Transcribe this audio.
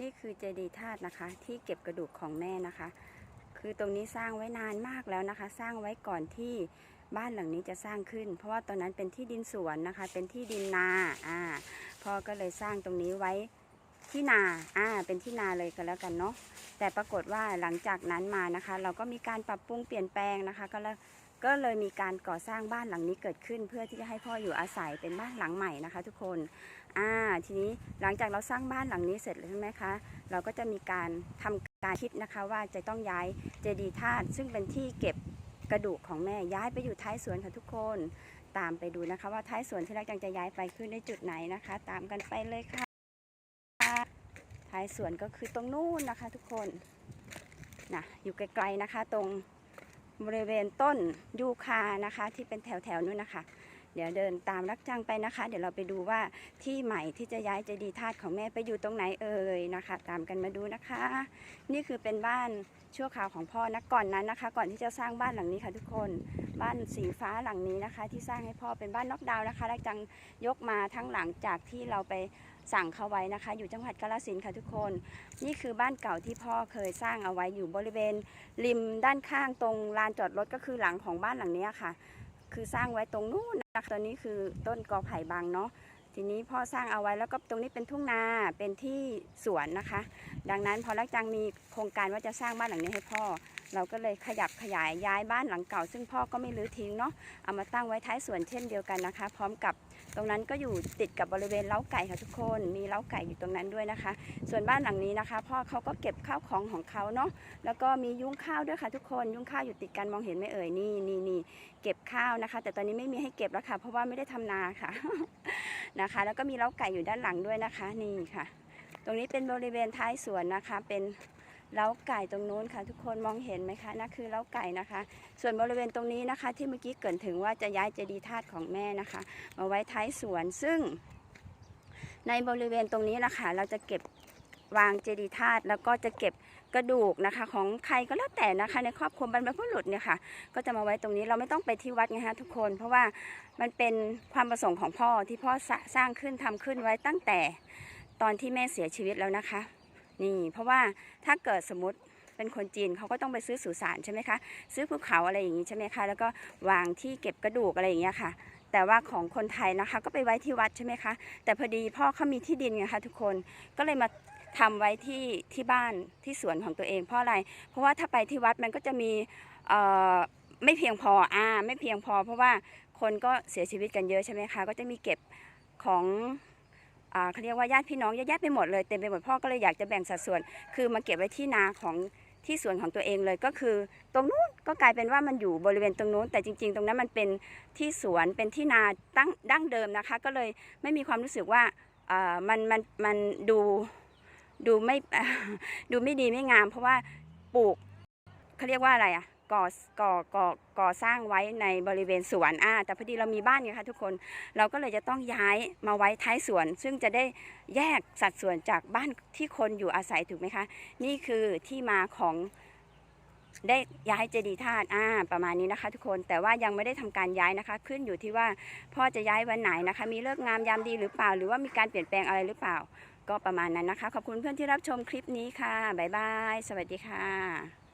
นี่คือเจดีย์ธาตุนะคะ ที่เก็บกระดูกของแม่นะคะ คือตรงนี้สร้างไว้นานมากแล้วนะคะ สร้างไว้ก่อนที่บ้านหลังนี้จะสร้างขึ้น เพราะว่าตอนนั้นเป็นที่ดินสวนนะคะ เป็นที่ดินนาอ่าพ่อก็เลยสร้างตรงนี้ไว้ ที่นาอ่าเป็นที่นาเลยก็แล้วกันเนาะแต่ปรากฏว่าหลังจากนั้นมานะคะ เราก็มีการปรับปรุงเปลี่ยนแปลงนะคะ ก็เลยก็เลยมีการก่อสร้างบ้านหลังนี้เกิดขึ้น เพื่อที่จะให้พ่ออยู่อาศัยเป็นบ้านหลังใหม่นะคะ ทุกคนอ่าทีนี้หลังจากเราสร้างบ้านหลังนี้เสร็จแล้วใช่ไหมคะ เราก็จะมีการทำการคิดนะคะว่าจะต้องย้ายเจดีย์ธาตุซึ่งเป็นที่เก็บกระดูกของแม่ย้ายไปอยู่ท้ายสวนค่ะทุกคน ตามไปดูนะคะ ว่าท้ายสวนที่เราจังจะย้ายไปขึ้นในจุดไหนนะคะ ตามกันไปเลยค่ะ ท้ายสวนก็คือตรงนู้นนะคะทุกคนนะอยู่ไกลๆนะคะตรงบริเวณต้นยูคานะคะ ที่เป็นแถวๆนู้นนะคะ เดี๋ยวเดินตามรักจังไปนะคะ เดี๋ยวเราไปดูว่าที่ใหม่ที่จะย้ายเจดีย์ธาตุของแม่ไปอยู่ตรงไหนเอ่ยนะคะ ตามกันมาดูนะคะ นี่คือเป็นบ้านชั่วคราวของพ่อนะก่อนนั้นนะคะ ก่อนที่จะสร้างบ้านหลังนี้ค่ะทุกคนบ้านสีฟ้าหลังนี้นะคะ ที่สร้างให้พ่อเป็นบ้านน็อกดาวน์นะคะรักจังยกมาทั้งหลังจากที่เราไปสั่งเขาไว้นะคะ อยู่จังหวัดกาฬสินธุ์ค่ะทุกคน นี่คือบ้านเก่าที่พ่อเคยสร้างเอาไว้อยู่บริเวณ ริมด้านข้างตรงลานจอดรถก็คือหลังของบ้านหลังนี้ค่ะ คือสร้างไว้ตรงนู้นนะคะตอนนี้คือต้นกอไผ่บางเนาะ ทีนี้พ่อสร้างเอาไว้แล้วก็ตรงนี้เป็นทุ่งนาเป็นที่สวนนะคะ ดังนั้นพอรักจังมีโครงการว่าจะสร้างบ้านหลังนี้ให้พ่อ เราก็เลยขยับขยายย้ายบ้านหลังเก่า ซึ่งพ่อก็ไม่รื้อทิ้งเนาะเอามาตั้งไว้ท้ายสวนเช่นเดียวกันนะคะ พร้อมกับตรงนั้นก็อยู่ติดกับบริเวณเล้าไก่ค่ะทุกคนมีเล้าไก่อยู่ตรงนั้นด้วยนะคะ ส่วนบ้านหลังนี้นะคะ พ่อเขาก็เก็บข้าวของของเขาเนาะแล้วก็มียุ้งข้าวด้วยค่ะทุกคนยุ้งข้าวอยู่ติดกันมองเห็นไหมเอ่ยนี่นี่นี่เก็บข้าวนะคะ แต่ตอนนี้ไม่มีให้เก็บแล้วค่ะ เพราะว่าไม่ได้ทำนาค่ะ นะคะ แล้วก็มีเล้าไก่อยู่ด้านหลังด้วยนะคะนี่ค่ะ ตรงนี้เป็นบริเวณท้ายสวนนะคะ เป็นเล้าไก่ตรงนู้นค่ะ ทุกคนมองเห็นไหมคะนั่นคือเล้าไก่นะคะ ส่วนบริเวณตรงนี้นะคะ ที่เมื่อกี้เกิดถึงว่าจะย้ายเจดีย์ธาตุของแม่นะคะ มาไว้ท้ายสวนซึ่ง ในบริเวณตรงนี้นะคะเราจะเก็บ วางเจดีย์ธาตุแล้วก็จะเก็บกระดูกนะคะ ของใครก็แล้วแต่นะคะ ในครอบครัวบรรพบุรุษเนี่ยค่ะ ก็จะมาไว้ตรงนี้เราไม่ต้องไปที่วัดไงคะทุกคน เพราะว่ามันเป็นความประสงค์ของพ่อที่พ่อสร้าสร้างขึ้นทำขึ้นไว้ตั้งแต่ตอนที่แม่เสียชีวิตแล้วนะคะ นี่เพราะว่าถ้าเกิดสมมติเป็นคนจีนเขาก็ต้องไปซื้อสุสานใช่ไหมคะซื้อภูเขาอะไรอย่างนี้ใช่ไหมคะแล้วก็วางที่เก็บกระดูกอะไรอย่างเงี้ยค่ะ แต่ว่าของคนไทยนะคะ ก็ไปไว้ที่วัดใช่ไหมคะแต่พอดีพ่อเขามีที่ดินไงคะทุกคนก็เลยมา ทำไว้ที่ที่บ้านที่สวนของตัวเอง เพราะอะไร เพราะว่าถ้าไปที่วัดมันก็จะมีไม่เพียงพออ่าไม่เพียงพอ เพราะว่าคนก็เสียชีวิตกันเยอะใช่ไหมคะก็จะมีเก็บของเขาเรียกว่าญาติพี่น้องเยอะแยะไปหมดเลยเต็มไปหมดพ่อก็เลยอยากจะแบ่งสัดส่วน คือมาเก็บไว้ที่นาของที่สวนของตัวเองเลยก็คือ ตรงนู้นก็กลายเป็นว่ามันอยู่บริเวณตรงนู้นแต่จริง ๆ ตรงนั้นมันเป็นที่สวนเป็นที่นาตั้งดั้งเดิมนะคะ ก็เลยไม่มีความรู้สึกว่ามันมันมันดู ดูไม่ดูไม่ดีไม่งาม เพราะว่าปลูกเขาเรียกว่าอะไรอะก่อก่อก่อก่อสร้างไว้ในบริเวณสวนอ่าแต่พอดีเรามีบ้านไงคะทุกคนเราก็เลยจะต้องย้ายมาไว้ท้ายสวน ซึ่งจะได้แยกสัดส่วนจากบ้านที่คนอยู่อาศัยถูกไหมคะ นี่คือที่มาของได้ย้ายเจดีย์ธาตุอ่าประมาณนี้นะคะ ทุกคนแต่ว่ายังไม่ได้ทำการย้ายนะคะ ขึ้นอยู่ที่ว่าพ่อจะย้ายวันไหนนะคะ มีเลิกงามยามดีหรือเปล่า หรือว่ามีการเปลี่ยนแปลงอะไรหรือเปล่า ก็ประมาณนั้นนะคะ ขอบคุณเพื่อนที่รับชมคลิปนี้ค่ะ บ๊ายบาย สวัสดีค่ะ